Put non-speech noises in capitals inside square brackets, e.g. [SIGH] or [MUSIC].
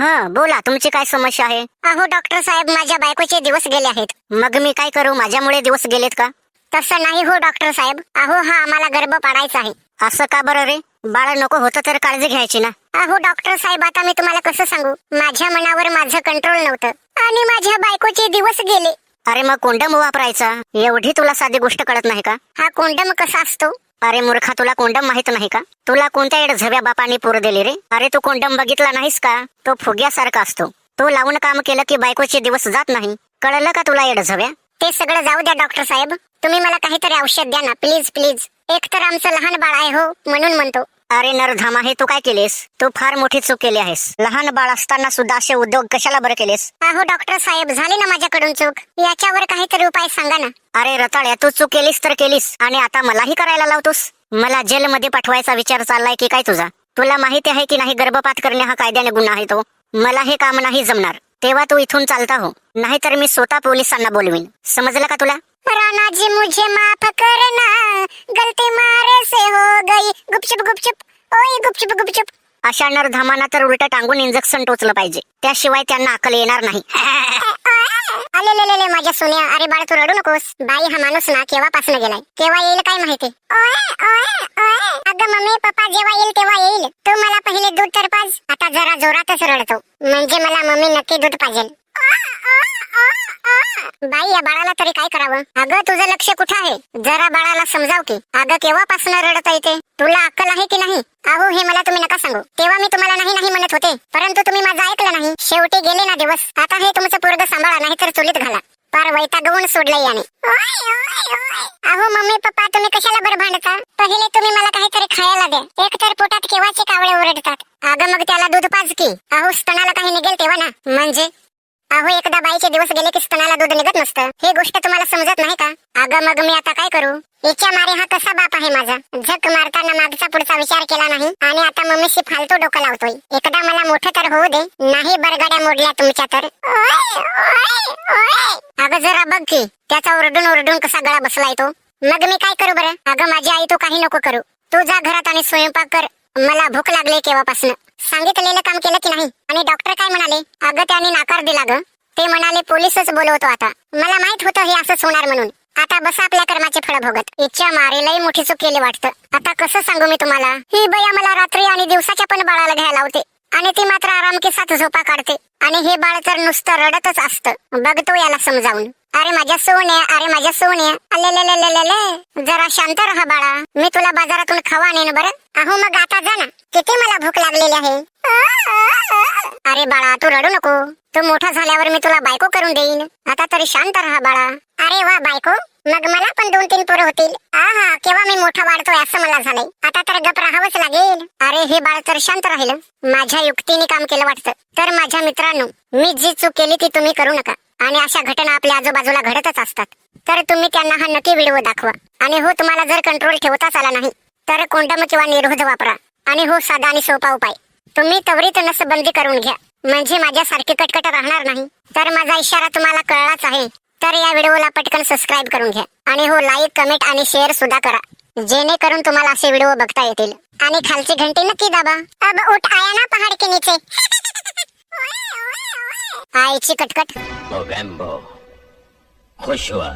हा बोला तुमची काय समस्या आहे? अहो डॉक्टर साहेब माझ्या बायकोचे दिवस गेले आहेत. मग मी काय करू माझ्यामुळे दिवस गेलेत का? तसं नाही हो डॉक्टर साहेब. अहो हा आम्हाला गर्भ पाडायचा आहे. असं का बरं रे? बाळ नको होतं तर काळजी घ्यायची ना. अहो डॉक्टर साहेब आता मी तुम्हाला कसं सांगू? माझ्या मनावर माझं कंट्रोल नव्हतं. आणि माझ्या बायकोचे दिवस गेले. अरे मग कोंडम वापरायचा? एवढी तुला साधी गोष्ट कळत नाही का? हा कोंडम कसा असतो? अरे मूर्खा तुला कोंडम माहीत नाही का? तुला कोणत्या एड झव्या बापाने पोर दिली रे? अरे तू कोंडम बघितला नाहीस का? तो फुग्यासारखा असतो. तो लावून काम केलं की बायकोचे दिवस जात नाही. कळलं का तुला एड झव्या ते सगळं जाऊ द्या डॉक्टर साहेब. तुम्ही मला काहीतरी औषध द्या ना प्लीज प्लीज. एक तर आमचं लहान बाळ आहे हो म्हणून म्हणतो. अरे नरधामा हे तू काय केलेस? तू फार मोठी चूक केली आहेस. लहान बाळ असताना सुद्धा असे उद्योग कशाला बरं केलेस? अहो डॉक्टर साहेब झाली ना माझ्याकडून चूक. याच्यावर काहीतरी उपाय सांगा ना. अरे रताळ्या तू चूक केलीस तर केलीस. आणि आता मलाही करायला लावतोस? मला जेलमध्ये पाठवायचा विचार चाललाय की काय तुझा? तुला माहिती आहे की नाही गर्भपात करणे हा कायद्याने गुन्हा आहे तो? मला हे काम नाही जमणार. तेव्हा तू इथून चालता हो. नाहीतर मी स्वतः पोलिसांना बोलवीन. समजलं का तुला? राणा जी मुझे माफ करना गलती मारे से हो गई। गुपचुप गुपचुप ओए गुपचुप गुपचुप अशा नरधामांना तर उलट टांगून इंजेक्शन टोचलं पाहिजे. त्याशिवाय त्यांना अकल येणार नाही. [LAUGHS] आले ले ले ले माझ्या सोन्या. अरे बाळ तू रडू नकोस. बाई हा माणूस ना केव्हापासून गेलाय? केव्हा येईल काय माहिती? ओए, ओए, ओए. अगं मम्मी पप्पा जेव्हा येईल तेव्हा येईल. तू मला पहिले दूध तर पाज. आता जरा जोरातच रडतो. म्हणजे मला मम्मी नक्की दूध पाजेल. बाई या बाळाला तरी काय करावं? अगं तुझं लक्ष कुठं आहे? जरा बाळाला समजाव की. अगं केव्हापासून रडत येते तुला अक्कल आहे की नाही? अहो हे मला तुम्ही नका सांगू. तेव्हा मी तुम्हाला नाही नाही म्हणत होते. परंतु तुम्ही माझं ऐकलं नाही. शेवटी गेले ना दिवस. आता हे तुमचं पोरग सांभाळा नाही तर चुलीत घाला. पार वैतागवून सोडलं याने. अहो मम्मी पप्पा तुम्ही कशाला बरं भांडता? पहिले तुम्ही मला काहीतरी खायला द्या. एक तर पोटात केव्हाचे कावळे ओरडतात? अगं मग त्याला दूध पाज की. अहो स्तनाला काही निघेल तेव्हा ना. म्हणजे? अहो एकदा बाईचे दिवस गेले की स्तनाला दूध निघत नसतं. हे गोष्ट तुम्हाला समजत नाही का? अगं मग मी आता काय करू? इच्छा मारे हा कसा बाप आहे माझा? झक मारताना मागचा पुढचा विचार केला नाही आणि आता मम्मीशी फालतू डोकं लावतोय. एकदा मला मोठं तर होऊ दे नाही बरगाड्या मोडल्या तुमच्या तर. अगं जरा बघ की त्याचा ओरडून ओरडून कसा गळा बसलाय तो. मग मी काय करू बरं? अगं माझी आई तू काही नको करू. तू जा घरात आणि स्वयंपाक कर. मला भूक लागली केव्हापासून. सांगितलेलं काम केलं की नाही? आणि डॉक्टर काय म्हणाले? अगं त्याने नाकार दिला ग. ते म्हणाले पोलीसच बोलवतो आता. मला माहीत होतं हे असंच होणार म्हणून. आता बस आपल्या कर्माचे फळ भोगत. इच्छा मारे मोठी चूक केली वाटतं. आता कसं सांगू मी तुम्हाला? ही बया मला रात्री आणि दिवसाच्या पण बाळाला घ्यायला होते आणि ती मात्र आराम केसात झोपा काढते. आणि हे बाळ तर नुसतं रडतच असतं. बघतो याला समजावून. अरे माझ्या सोन्या अरे माझ्या सोन्या. अले ले ले ले जरा शांत राहा बाळा. मी तुला बाजारातून खावा नेन बरं. अहो मग आता जा ना. किती मला भूक लागलेली आहे. अरे बाळा तू रडू नको. तू मोठा झाल्यावर मी तुला बायको करून देईन. आता तरी शांत राहा बाळा. अरे वा बायको. मग मला पण दोन तीन पोरं होतील. आहा केव्हा मी मोठा वाढतोय असं मला झालंय. आता तर गप राहावंच लागेल. अरे हे बाळ तर शांत राहिलं. माझ्या युक्तीने काम केलं वाटतं. तर माझ्या मित्रांनो मी जी चूक केली ती तुम्ही करू नका. आणि अशा घटना आपल्या आजूबाजूला घडतच असतात. तर तुम्ही त्यांना हा नक्की व्हिडिओ दाखवा. आणि हो तुम्हाला जर कंट्रोल ठेवताच आला नाही तर कोंडम किंवा निरोध वापरा. आणि हो साधा आणि सोपा उपाय. तुम्ही त्वरित नसबंदी करून घ्या. म्हणजे माझ्यासारखी कटकट राहणार नाही. तर माझा इशारा तुम्हाला कळलाच आहे. तर या व्हिडिओला पटकन सबस्क्राईब करून घ्या. आणि हो लाईक कमेंट आणि शेअर सुद्धा करा. जेणेकरून तुम्हाला असे व्हिडिओ बघता येतील. आणि खालची घंटी नक्की दाबा. अब उठ आया ना पहाड के नीचे. [LAUGHS] आईची कटकट Movember. खुश हुआ